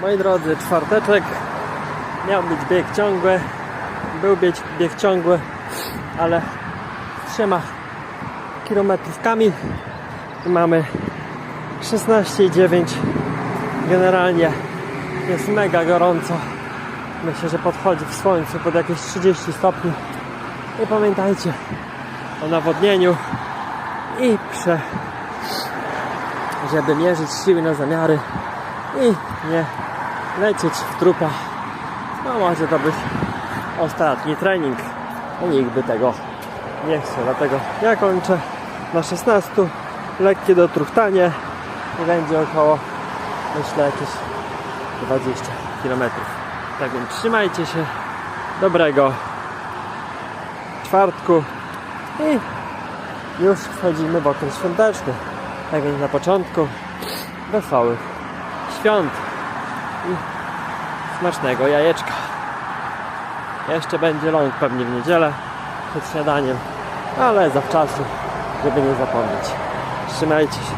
Moi drodzy, czwarteczek miał być bieg ciągły. Był bieg, bieg ciągły, ale z trzema kilometrówkami mamy 16,9. Generalnie jest mega gorąco. Myślę, że podchodzi w słońcu pod jakieś 30 stopni. I pamiętajcie o nawodnieniu i prze żeby mierzyć siły na zamiary i nie lecieć w trupa. No może to być ostatni trening. A nikt by tego nie chciał. Dlatego ja kończę na 16. Lekkie dotruchtanie i będzie około myślę jakieś 20 km. Tak więc trzymajcie się. Dobrego czwartku i już wchodzimy w okres świąteczny. Tak więc na początku wesołych świąt i smacznego jajeczka. Jeszcze będzie ląd pewnie w niedzielę przed śniadaniem, ale zawczasu, żeby nie zapomnieć. Trzymajcie się.